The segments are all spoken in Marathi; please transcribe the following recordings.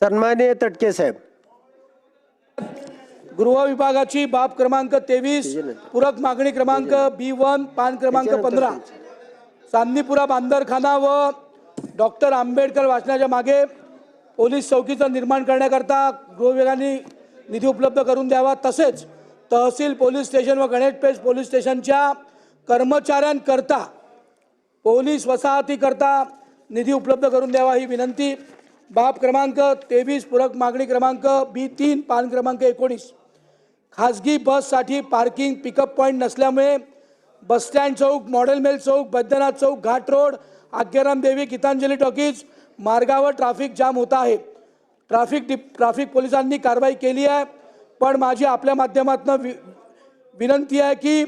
सन्माननीय तटके साहेब. गृह विभागाची बाब क्रमांक तेवीस पूरक मागणी क्रमांक बी वन पान क्रमांक पंधरा. चांदणीपुरा बांदरखाना व डॉक्टर आंबेडकर वाचनाच्या मागे पोलीस चौकीचं निर्माण करण्याकरता गृह विभागाने निधी उपलब्ध करून द्यावा. तसेच तहसील पोलीस स्टेशन व गणेश पेठ पोलीस स्टेशनच्या कर्मचाऱ्यांकरता पोलीस वसाहतीकरता निधी उपलब्ध करून द्यावा ही विनंती. बाब क्रमांक तेवीस पूरक मागणी क्रमांक बी तीन पान क्रमांक एकोणीस. खाजगी बससाठी पार्किंग पिकअप पॉईंट नसल्यामुळे बसस्टँड चौक मॉडेल मेल चौक बैद्यनाथ चौक घाट रोड आग्याराम देवी गीतांजली टॉकीज मार्गावर ट्रॅफिक जाम होत आहे. ट्रॅफिक डि ट्रॅफिक पोलिसांनी कारवाई केली आहे पण माझी आपल्या माध्यमातून वि विनंती आहे की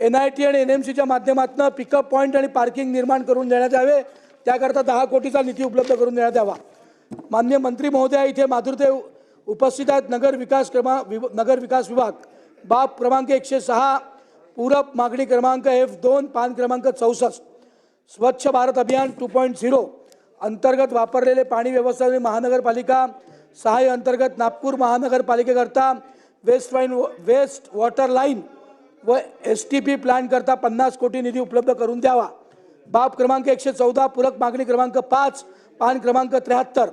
एन आय टी आणि एन एम सीच्या माध्यमातून पिकअप पॉईंट आणि पार्किंग निर्माण करून देण्यात यावे. त्याकरता दहा कोटीचा निधी उपलब्ध करून देण्यात यावा. मान्य मंत्री महोदया इथे माधुरदेव उपस्थित आहेत. नगर विकास क्रमा विभ नगर विकास विभाग. बाब क्रमांक एकशे सहा पूरक मागणी क्रमांक एफ दोन पान क्रमांक चौसष्ट. स्वच्छ भारत अभियान टू पॉईंट झिरो. अंतर्गत वापरलेले पाणी व्यवस्थापन महानगरपालिका सहाय्य अंतर्गत नागपूर महानगरपालिकेकरता वेस्ट वाईन वेस्ट वॉटर लाईन व एस टी पी प्लॅनकरता पन्नास कोटी निधी उपलब्ध करून द्यावा. बाब क्रमांक एकशे चौदा पूरक मागणी क्रमांक पाच पान क्रमांक त्र्याहत्तर.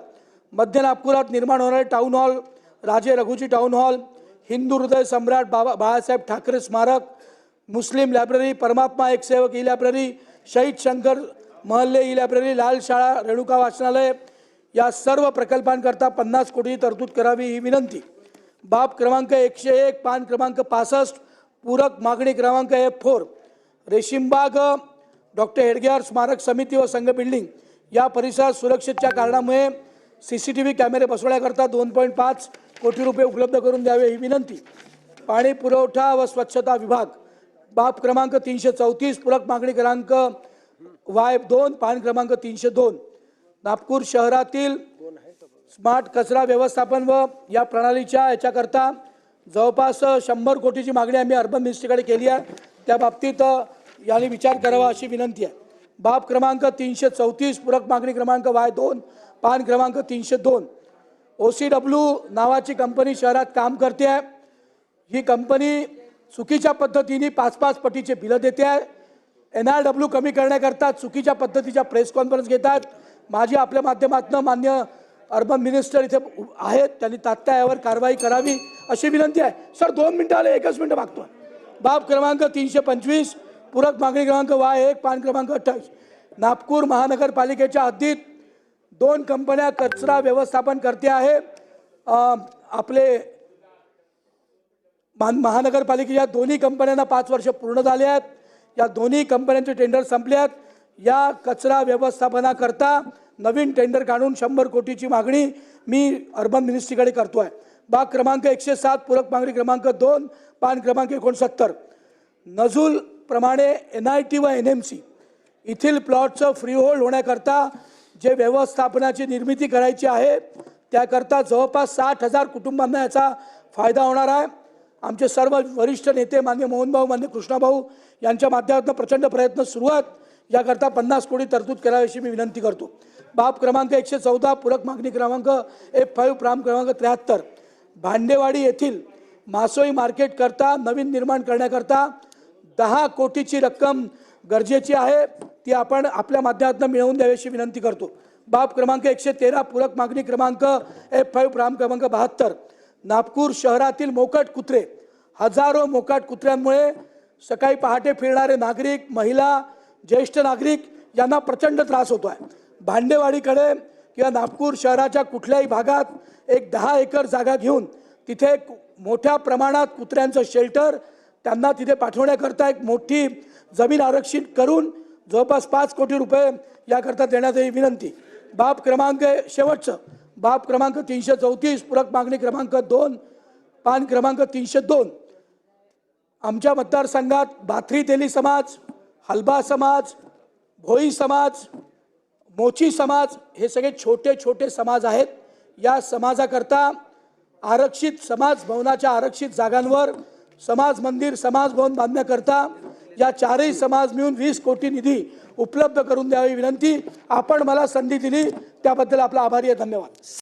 मध्य नागपुरात निर्माण होणारे टाऊन हॉल राजे रघुजी टाऊन हॉल हिंदू हृदय सम्राट बाबा बाळासाहेब ठाकरे स्मारक मुस्लिम लायब्ररी परमात्मा एक सेवक ई लायब्ररी शहीद शंकर महल्ले ई लायब्ररी लाल शाळा रेणुका वाचनालय या सर्व प्रकल्पांकरता पन्नास कोटी तरतूद करावी ही विनंती. बाब क्रमांक एकशे एक पान क्रमांक पासष्ट पूरक मागणी क्रमांक F four. Reshimbagh doctor Hedgewar स्मारक समिती व संघ बिल्डिंग या परिसरात सुरक्षेच्या कारणामुळे सी सी टी व्ही कॅमेरे बसवण्याकरता दोन पॉईंट पाच कोटी रुपये उपलब्ध करून द्यावे ही विनंती. पाणी पुरवठा व स्वच्छता विभाग बाब क्रमांक तीनशे चौतीस पूरक मागणी क्रमांक वाय दोन पान क्रमांक तीनशे दोन. नागपूर शहरातील स्मार्ट कचरा व्यवस्थापन व या प्रणालीच्या याच्याकरता जवळपास शंभर कोटीची मागणी आम्ही अर्बन मिनिस्ट्रीकडे केली आहे. त्या बाबतीत यांनी विचार करावा अशी विनंती आहे. बाब क्रमांक तीनशे चौतीस पूरक मागणी क्रमांक वाय दोन पान क्रमांक तीनशे दोन. ओ सी डब्ल्यू नावाची कंपनी शहरात काम करते आहे. ही कंपनी चुकीच्या पद्धतीने पाच पाच पटीचे बिलं देते आहे. एन आर डब्ल्यू कमी करण्याकरता चुकीच्या पद्धतीच्या प्रेस कॉन्फरन्स घेतात. माझी आपल्या माध्यमातून मान्य अर्बन मिनिस्टर इथे आहेत. त्यांनी तात्या यावर कारवाई करावी अशी विनंती आहे. सर दोन मिनटं आले एकच मिनटं मागतो बाब क्रमांक तीनशे पंचवीस पूरक मागणी क्रमांक वाय एक पान क्रमांक अठ्ठावीस. नागपूर महानगरपालिकेच्या हद्दीत दोन कंपन्या कचरा व्यवस्थापन करते आहे. आपले मान महानगरपालिकेच्या दोन्ही कंपन्यांना पाच वर्ष पूर्ण झाले आहेत. या दोन्ही कंपन्यांचे टेंडर संपले आहेत. या कचरा व्यवस्थापनाकरता नवीन टेंडर काढून शंभर कोटीची मागणी मी अर्बन मिनिस्ट्रीकडे करतो आहे बाग क्रमांक एकशे सात पूरक मागणी क्रमांक दोन पान क्रमांक एकोणसत्तर. नजूलप्रमाणे एन आय टी व एन एम सी येथील प्लॉटचं फ्री होल्ड होण्याकरता जे व्यवस्थापनाची निर्मिती करायची आहे त्याकरता जवळपास साठ हजार कुटुंबांना याचा फायदा होणार आहे. आमचे सर्व वरिष्ठ नेते मान्य मोहनभाऊ मान्य कृष्णाभाऊ यांच्या माध्यमातून प्रचंड प्रयत्न सुरू आहेत. याकरता पन्नास कोटी तरतूद करावी मी विनंती करतो. बाब क्रमांक एकशे चौदा पूरक मागणी क्रमांक एफ फाईव्ह प्राम क्रमांक त्र्याहत्तर. भांडेवाडी येथील मासोई मार्केट करता नवीन निर्माण करण्याकरता दहा कोटीची रक्कम गरजेची आहे. ती आपण आपल्या माध्यमातून मिळवून द्यावी विनंती करतो. बाब क्रमांक एकशे तेरा पूरक मागणी क्रमांक एफ फाईव्ह प्राम क्रमांक बहात्तर. नागपूर शहरातील मोकाट कुत्रे हजारो मोकाट कुत्र्यांमुळे सकाळी पहाटे फिरणारे नागरिक महिला ज्येष्ठ नागरिक यांना प्रचंड त्रास होतो आहे भांडेवाडीकडे किंवा नागपूर शहराच्या कुठल्याही भागात एक दहा एकर जागा घेऊन तिथे मोठ्या प्रमाणात कुत्र्यांचं शेल्टर त्यांना तिथे पाठवण्याकरता एक मोठी जमीन आरक्षित करून जवळपास पाच कोटी रुपये याकरता देण्यात येईल. विनंती. बाब क्रमांक शेवटचं. बाब क्रमांक तीनशे चौतीस पूरक मागणी क्रमांक दोन पान क्रमांक तीनशे दोन. आमच्या मतदारसंघात भाथरी तेली समाज हलबा समाज भोई समाज मोची समाज हे सगळे छोटे छोटे समाज आहेत. या समाजाकरता आरक्षित समाज भवनाच्या आरक्षित जागांवर समाज मंदिर समाज भवन बांधण्याकरता या चारही समाज मिळून वीस कोटी निधी उपलब्ध करून द्यावी विनंती. आपण मला संधी दिली. त्याबद्दल आपला आभारी आहे. धन्यवाद.